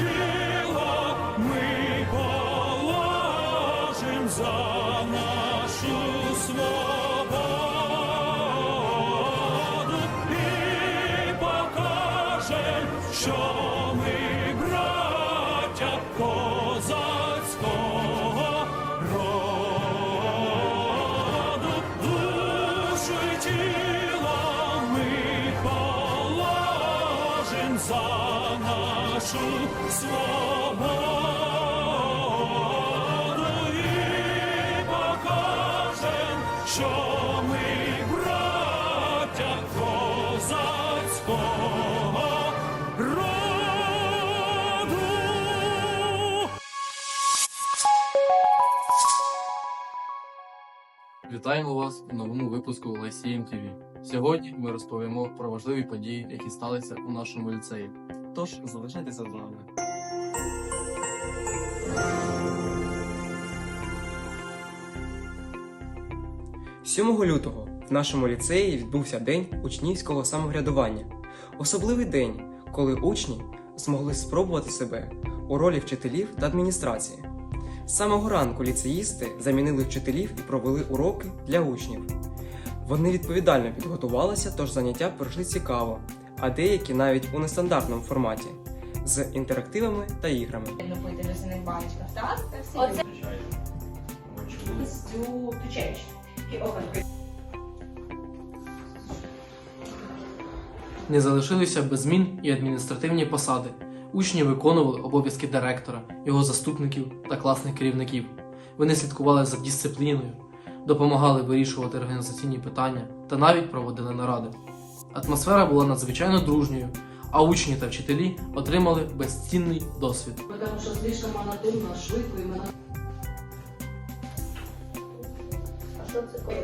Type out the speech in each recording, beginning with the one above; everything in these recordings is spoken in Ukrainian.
Yeah. Що ми браття козацького роду. Вітаємо вас у новому випуску Лайсієм ТВ. Сьогодні ми розповімо про важливі події, які сталися у нашому ліцеї. Тож залишайтеся з нами. – 7 лютого в нашому ліцеї відбувся День учнівського самоврядування. Особливий день, коли учні змогли спробувати себе у ролі вчителів та адміністрації. З самого ранку ліцеїсти замінили вчителів і провели уроки для учнів. Вони відповідально підготувалися, тож заняття пройшли цікаво, а деякі навіть у нестандартному форматі з інтерактивами та іграми. Любити в синих баночках, так? Оце to to Не залишилися без змін і адміністративні посади. Учні виконували обов'язки директора, його заступників та класних керівників. Вони слідкували за дисципліною, допомагали вирішувати організаційні питання та навіть проводили наради. Атмосфера була надзвичайно дружньою, а учні та вчителі отримали безцінний досвід. Потому что слишком монотонно, швидко і монотонно. А що це коли?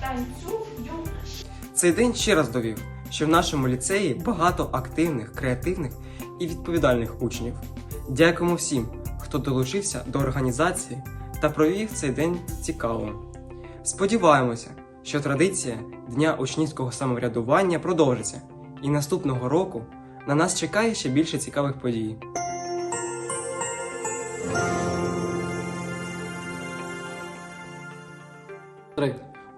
танцюю. Цей день ще раз довів, що в нашому ліцеї багато активних, креативних і відповідальних учнів. Дякуємо всім, хто долучився до організації та провів цей день цікаво. Сподіваємося, що традиція Дня учнівського самоврядування продовжиться, і наступного року на нас чекає ще більше цікавих подій.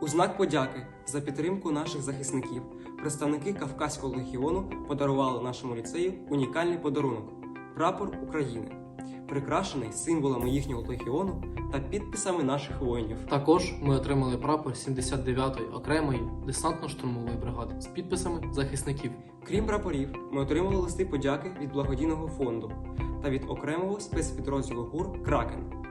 У знак подяки за підтримку наших захисників представники Кавказького легіону подарували нашому ліцею унікальний подарунок прапор України, прикрашений символами їхнього легіону та підписами наших воїнів. Також ми отримали прапор 79-ї окремої десантно-штурмової бригади з підписами захисників. Крім прапорів, ми отримали листи подяки від благодійного фонду та від окремого спецпідрозділу ГУР Кракен.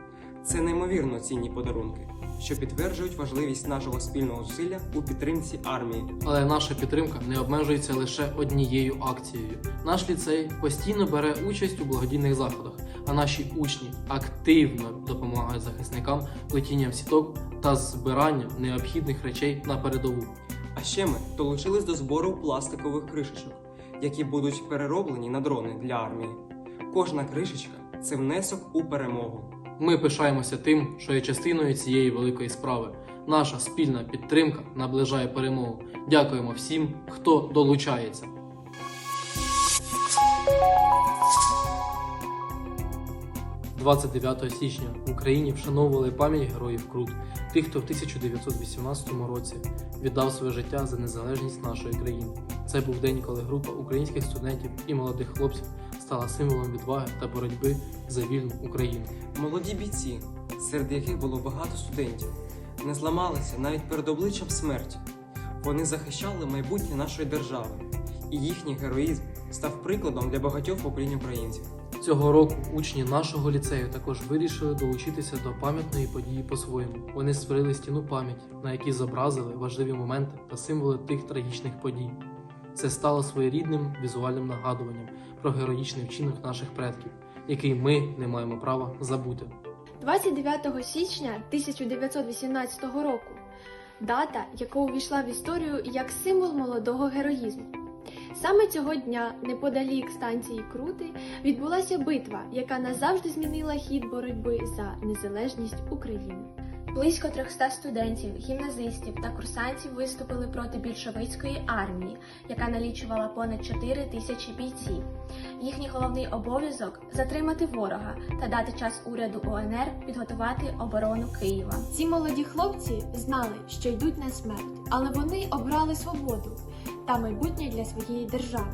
Це неймовірно цінні подарунки, що підтверджують важливість нашого спільного зусилля у підтримці армії. Але наша підтримка не обмежується лише однією акцією. Наш ліцей постійно бере участь у благодійних заходах, а наші учні активно допомагають захисникам плетінням сіток та збиранням необхідних речей на передову. А ще ми долучились до збору пластикових кришечок, які будуть перероблені на дрони для армії. Кожна кришечка це внесок у перемогу. Ми пишаємося тим, що є частиною цієї великої справи. Наша спільна підтримка наближає перемогу. Дякуємо всім, хто долучається. – 29 січня в Україні вшановували пам'ять героїв Крут, тих, хто в 1918 році віддав своє життя за незалежність нашої країни. Це був день, коли група українських студентів і молодих хлопців стала символом відваги та боротьби за вільну Україну. Молоді бійці, серед яких було багато студентів, не зламалися навіть перед обличчям смерті. Вони захищали майбутнє нашої держави, і їхній героїзм став прикладом для багатьох поколінь українців. Цього року учні нашого ліцею також вирішили долучитися до пам'ятної події по-своєму. Вони створили стіну пам'яті, на якій зобразили важливі моменти та символи тих трагічних подій. Це стало своєрідним візуальним нагадуванням про героїчний вчинок наших предків, який ми не маємо права забути. 29 січня 1918 року дата, яка увійшла в історію як символ молодого героїзму. Саме цього дня, неподалік станції Крути, відбулася битва, яка назавжди змінила хід боротьби за незалежність України. Близько 300 студентів, гімназистів та курсантів виступили проти більшовицької армії, яка налічувала понад 4 тисячі бійців. Їхній головний обов'язок затримати ворога та дати час уряду ОНР підготувати оборону Києва. Ці молоді хлопці знали, що йдуть на смерть, але вони обрали свободу та майбутнє для своєї держави.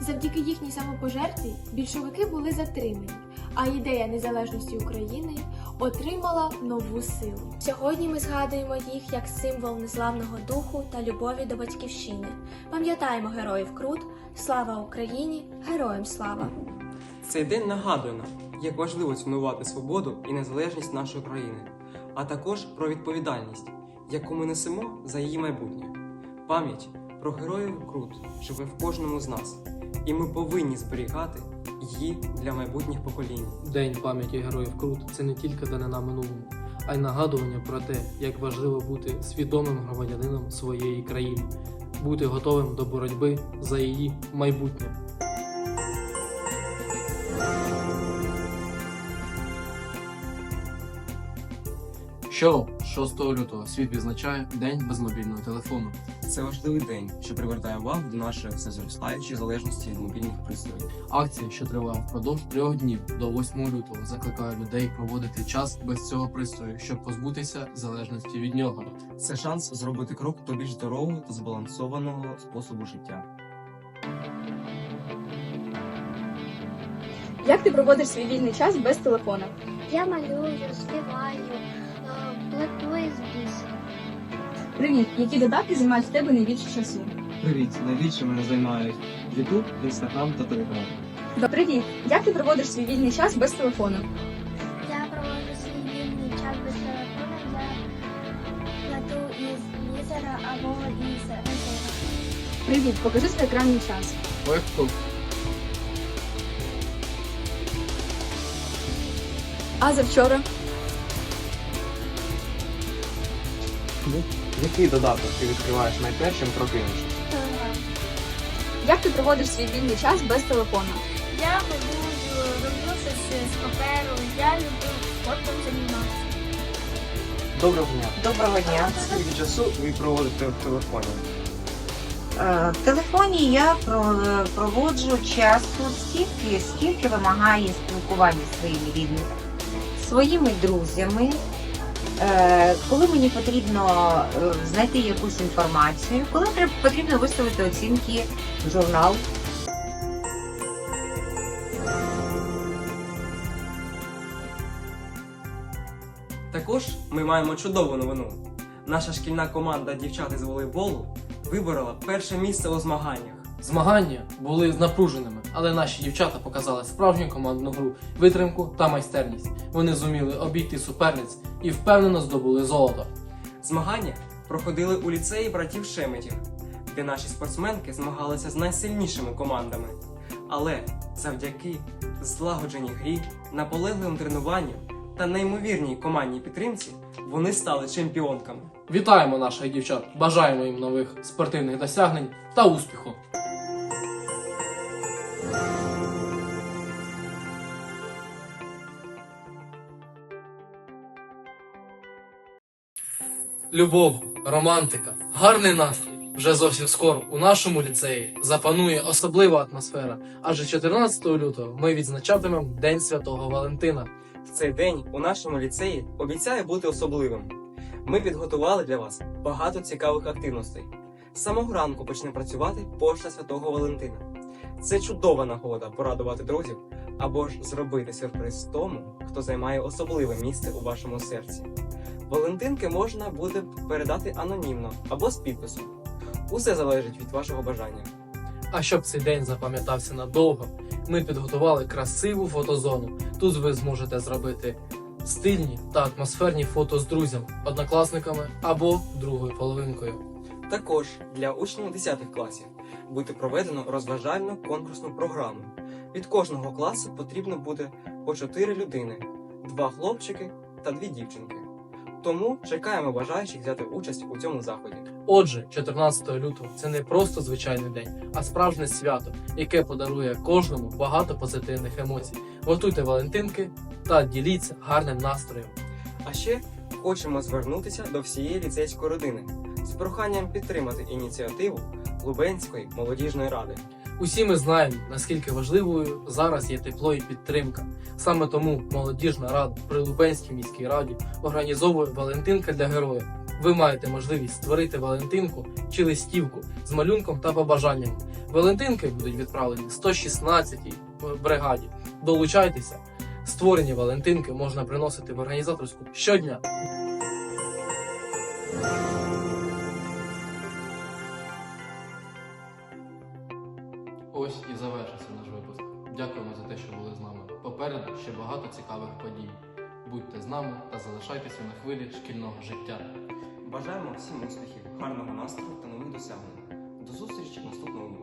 Завдяки їхній самопожертві більшовики були затримані, а ідея незалежності України отримала нову силу. Сьогодні ми згадуємо їх як символ незламного духу та любові до батьківщини. Пам'ятаємо героїв Крут, слава Україні, героям слава! Цей день нагадує нам, як важливо цінувати свободу і незалежність нашої країни, а також про відповідальність, яку ми несемо за її майбутнє. Пам'ять про героїв Крут живе в кожному з нас, і ми повинні зберігати її для майбутніх поколінь. День пам'яті героїв Крут це не тільки данина минулому, а й нагадування про те, як важливо бути свідомим громадянином своєї країни, бути готовим до боротьби за її майбутнє. Що 6 лютого світ відзначає День без мобільного телефону. Це важливий день, що привертає увагу до нашої всезростаючої залежності від мобільних пристроїв. Акція, що триває впродовж трьох днів до 8 лютого, закликає людей проводити час без цього пристрою, щоб позбутися залежності від нього. Це шанс зробити крок до більш здорового та збалансованого способу життя. Як ти проводиш свій вільний час без телефона? Я малюю, співаю, е, плету із бісеру. Привіт, які додатки займають в тебе найбільше часу? Привіт, найбільше мене займають YouTube, Instagram та Telegram. Привіт, як ти проводиш свій вільний час без телефону? Я проводжу свій вільний час без телефону. Я плету із бісера або із резина. Привіт, покажи свій екранний час. Легко. А завчора? Який додаток ти відкриваєш найпершим прокинувшись? Телеграм. Як ти проводиш свій вільний час без телефона? Я малюю, роблю щось з паперу. Я люблю спортом займатися. Доброго дня. Доброго дня. Скільки часу ви проводите в телефоні? Е, В телефоні я про- проводжу часу стільки, скільки вимагає спілкування зі своїми рідними, своїми друзями. Е, Коли мені потрібно е, знайти якусь інформацію, коли потрібно виставити оцінки в журнал. Також ми маємо чудову новину. Наша шкільна команда дівчат із волейболу виборола перше місце у змаганнях. Змагання були напруженими, але наші дівчата показали справжню командну гру, витримку та майстерність. Вони зуміли обійти суперниць і впевнено здобули золото. Змагання проходили у ліцеї братів Шеметів, де наші спортсменки змагалися з найсильнішими командами. Але завдяки злагодженій грі, наполегливим тренуванням та неймовірній командній підтримці вони стали чемпіонками. Вітаємо наших дівчат! Бажаємо їм нових спортивних досягнень та успіху! Любов, романтика, гарний настрій. Вже зовсім скоро у нашому ліцеї запанує особлива атмосфера. Адже 14 лютого ми відзначатимемо День Святого Валентина. В цей день у нашому ліцеї обіцяє бути особливим. Ми підготували для вас багато цікавих активностей. З самого ранку почне працювати пошта Святого Валентина. Це чудова нагода порадувати друзів або ж зробити сюрприз тому, хто займає особливе місце у вашому серці. Валентинки можна буде передати анонімно або з підписом. Усе залежить від вашого бажання. А щоб цей день запам'ятався надовго, ми підготували красиву фотозону. Тут ви зможете зробити стильні та атмосферні фото з друзями, однокласниками або другою половинкою. Також для учнів 10 класів буде проведено розважальну конкурсну програму. Від кожного класу потрібно буде по 4 людини, 2 хлопчики та 2 дівчинки. Тому чекаємо бажаючих взяти участь у цьому заході. Отже, 14 лютого це не просто звичайний день, а справжнє свято, яке подарує кожному багато позитивних емоцій. Готуйте валентинки та діліться гарним настроєм. А ще хочемо звернутися до всієї ліцейської родини з проханням підтримати ініціативу Лубенської молодіжної ради. Усі ми знаємо, наскільки важливою зараз є тепло і підтримка. Саме тому молодіжна рада при Лубенській міській раді організовує Валентинка для героїв. Ви маєте можливість створити Валентинку чи листівку з малюнком та побажаннями. Валентинки будуть відправлені 116-й бригаді. Долучайтеся. Створені Валентинки можна приносити в організаторську щодня. Завершився наш випуск. Дякуємо за те, що були з нами. Попереду ще багато цікавих подій. Будьте з нами та залишайтеся на хвилі шкільного життя. Бажаємо всім успіхів, гарного настрою та нових досягнень. До зустрічі в наступному.